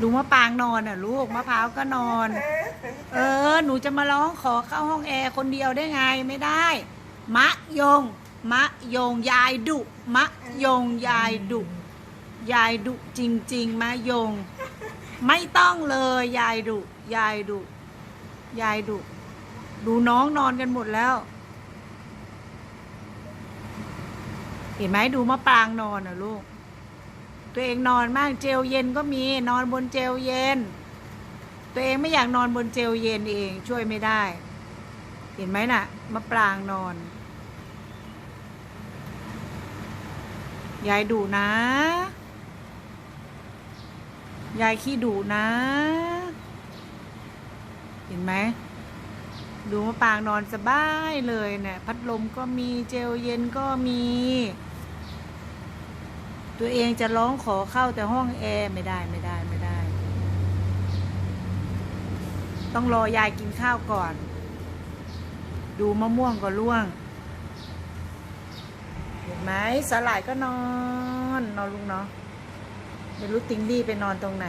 ดูมะปรางนอนอะลูกมะพร้าวก็นอน เออ หนูจะมาร้องขอเข้าห้องแอร์คนเดียวได้ไงไม่ได้ มะยง มะยงยายดุ มะยงยายดุ ยายดุจริง ๆ มะยง ไม่ต้องเลยยายดุ ยายดุ ยายดุ ดูน้องนอนกันหมดแล้ว เห็นไหมดูมะปรางนอนอะลูก ตัวเองนอนมากเจลเย็นก็มีนอนบนเจลเย็น ตัวเองไม่อยากนอนบนเจลเย็นเองช่วยไม่ได้ เห็นไหมน่ะมะปรางนอนยายดุนะ ยายขี้ดุนะ เห็นไหม ดูมะปรางนอนสบายเลยเนี่ยพัดลมก็มีเจลเย็นก็มี ตัวเองจะร้องขอเข้าแต่ห้องแอร์ไม่ได้ไม่ได้ไม่ได้ ต้องรอยายกินข้าวก่อน ดูมะม่วงก็ร่วง เห็นไหมสลายก็นอน นอนลุงเนาะไม่รู้ติงดี้ไปนอนตรงไหน